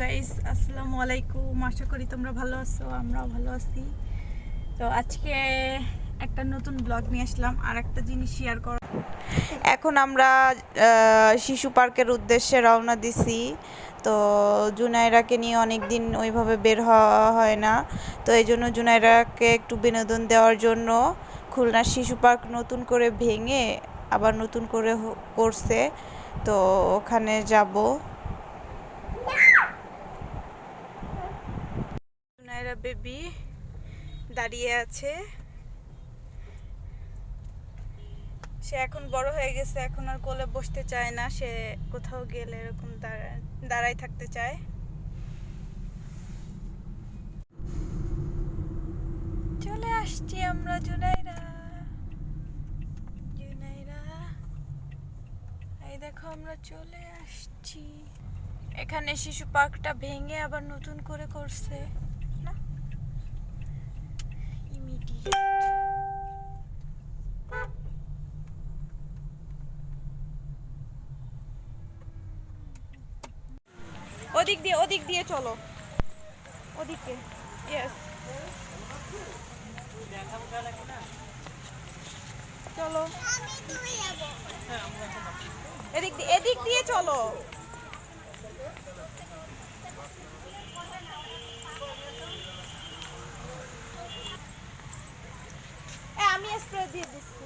Guys আসসালামু আলাইকুম। আশা করি তোমরা ভালো আছো, আমরাও ভালো আছি। তো আজকে একটা নতুন ব্লগ নিয়ে আসলাম আর একটা জিনিস শেয়ার কর এখন আমরা শিশু পার্কের উদ্দেশ্যে রওনা দিছি। তো জুনাইরাকে নিয়ে অনেক দিন ওইভাবে বের হওয়া হয় না। তো এই জন্য জুনাইরাকে একটু বিনোদন দেওয়ার জন্য খুলনার শিশু পার্ক নতুন করে ভেঙে আবার নতুন করে করছে। তো ওখানে যাব। জুনাইরা বেবি দাঁড়িয়ে আছে। সে এখন বড় হয়ে গেছে, এখন আর কোলে বসতে চায় না, সে কোথাও গেলে এরকম দাঁড়া- দাঁড়াই থাকতে চায়। চলে আসছি আমরা জুনাইরা জুনাইরা এই দেখো আমরা চলে আসছি। এখানে শিশু পার্কটা ভেঙে আবার নতুন করে করছে। ওদিক দিয়ে ওদিক দিয়ে চলো। ওদিকে ইয়েস চলো। এদিক দিয়ে এদিক দিয়ে চলো। আমি দিয়ে দিচ্ছি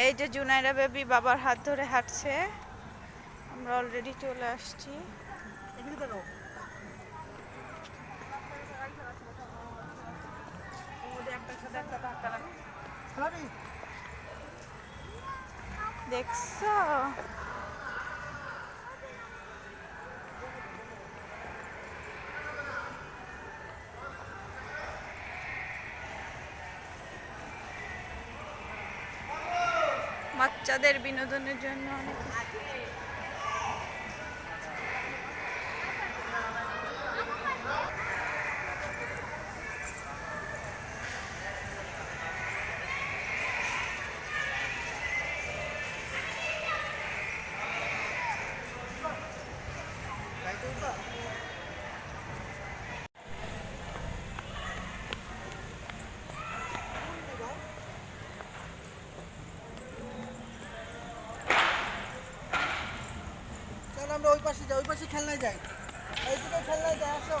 এই যে জুনাইরা বেবি বাবার হাত ধরে হাঁটছে। আমরা অলরেডি চলে আসছি। দেখছ? বাচ্চাদের বিনোদনের জন্য অনেক কিছু। চলো আমরা ওই পাশে খেলনায় যাই এইদিকে খেলনায় যাই আসো।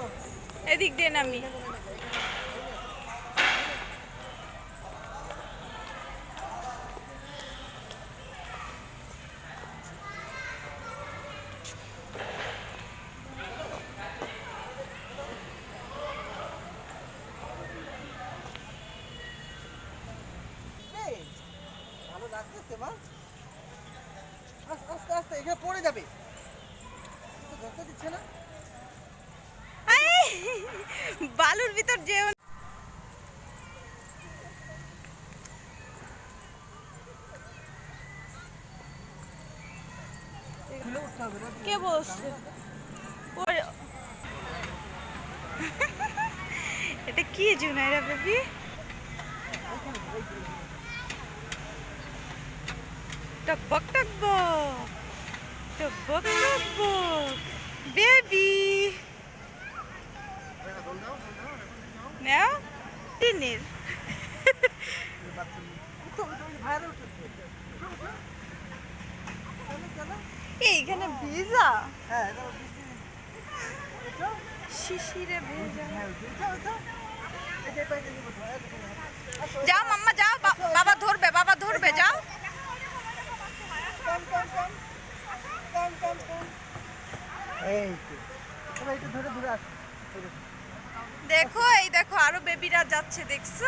এদিক দিয়ে নামি। আস্তে আস্তে এখানে পড়ে যাবে তো ধরতে দিচ্ছে না আই! বালুর ভিতর না। কে বলছে? এটা কি জুনাইরা বেবি? টকবক টকবক। টকবক টকবক। বেবি নাও টিনের এইখানে ভিজা? শিশিরে ভেজা। যাও মাম্মা, যাও বাবা ধরবে বাবা ধরবে, যাও। কম কম কম কম কম কম দেখো। এই দেখো আরও বেবিরা যাচ্ছে দেখছ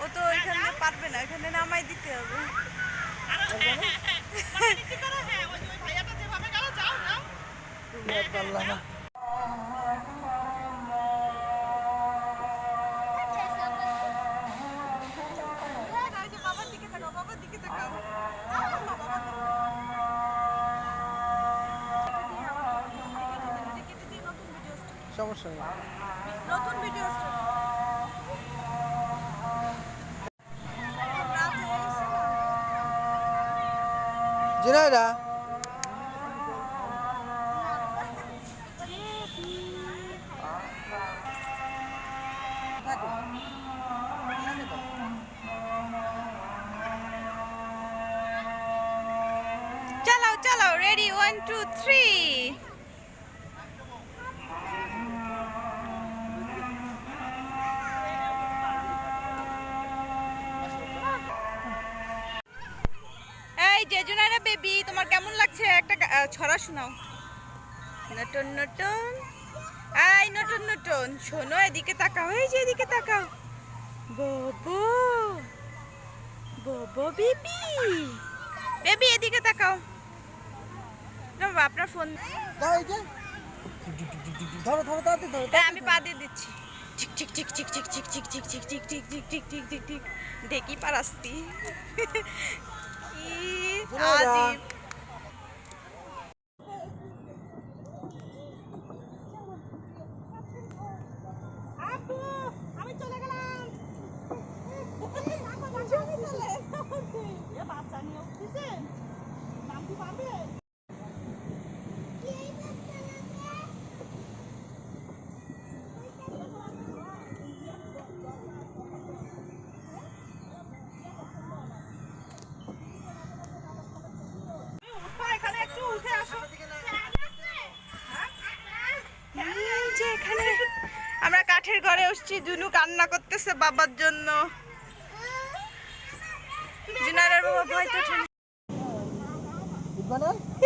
ও তো ওইখানে পারবে না এখানে নামাই দিতে হবে সমস্যা নেই নতুন ভিডিও? জুনাইরা। চালাও চালাও রেডি ওয়ান টু থ্রি এই যে জুনারা বেবি তোমার কেমন লাগছে একটা ছড়া শোনাও নটন নটন এই নটন নটন শোনো এদিকে তাকাও এই যে এদিকে তাকাও ববো ববো বেবি বেবি এদিকে তাকাও না আপনার ফোন ধরো ধরো তাড়াতাড়ি ধরো আমি পা দিয়ে দিচ্ছি চিক চিক চিক চিক চিক চিক চিক চিক চিক চিক চিক চিক চিক চিক চিক চিক দেখি পারাস্তি 之的、যে এখানে আমরা কাঠের ঘরে উঠছি জুনু কান্না করতেছে বাবার জন্য। জুনারের বাবা ভয় তো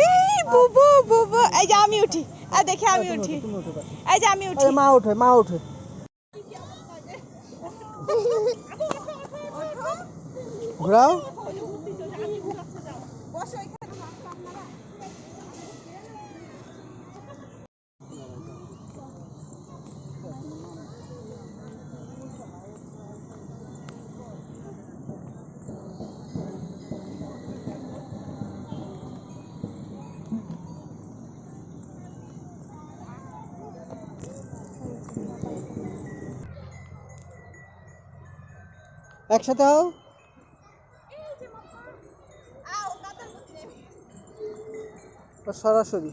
এই বুবু বুবু এই যে আমি উঠি। আর দেখি আমি উঠি। উঠে এই যে আমি উঠি। মা ওঠে মা ওঠে। ঘোরাও। একসাথে হও। ও সরাসরি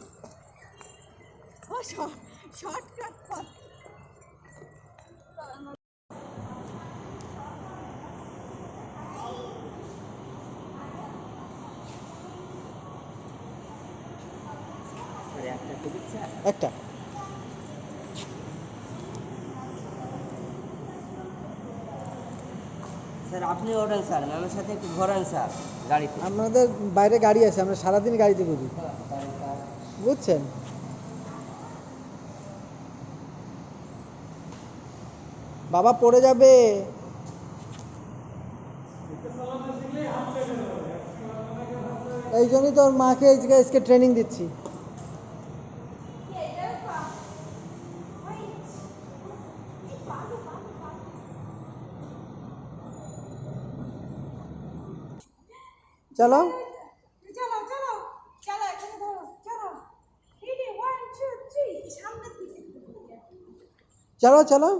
একটা। আপনি স্যার সাথে স্যার আমাদের বাইরে গাড়ি আছে, আমরা সারাদিন গাড়িতে ঘুরি। বুঝছেন? বাবা পড়ে যাবে। এই জন্যই তোর মাকে আজকে ট্রেনিং দিচ্ছি। চলো। চলো চলো।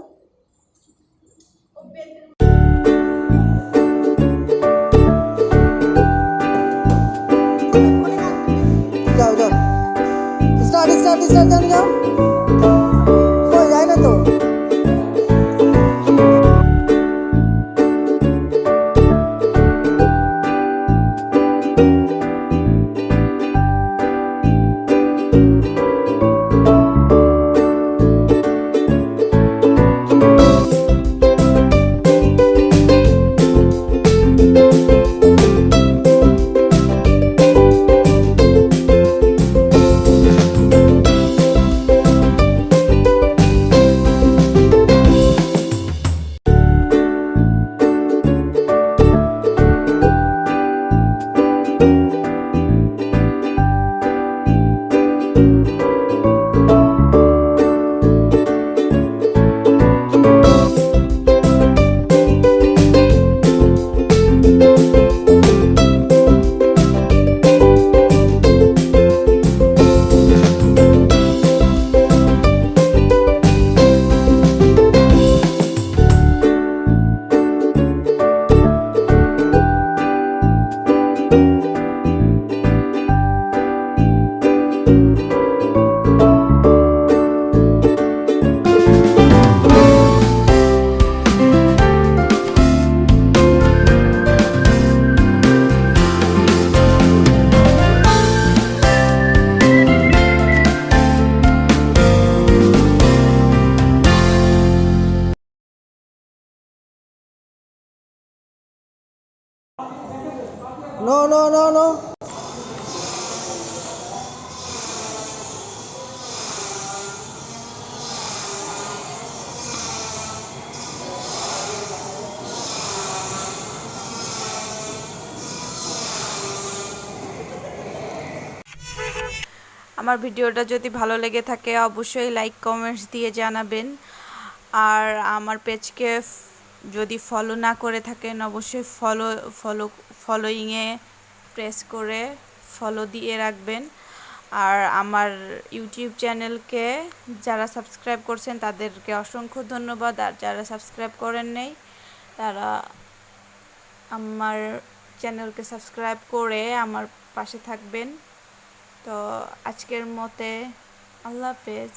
আমার ভিডিওটা যদি ভালো লেগে থাকে, অবশ্যই লাইক কমেন্টস দিয়ে জানাবেন। আর আমার পেজকে যদি ফলো না করে থাকেন, অবশ্যই ফলো ফলো ফলোয়িংয়ে প্রেস করে ফলো দিয়ে রাখবেন। আর আমার ইউটিউব চ্যানেলকে যারা সাবস্ক্রাইব করছেন, তাদেরকে অসংখ্য ধন্যবাদ। আর যারা সাবস্ক্রাইব করেন নাই, তারা আমার চ্যানেলকে সাবস্ক্রাইব করে আমার পাশে থাকবেন। তো আজকের মতে আল্লাহ হাফেজ।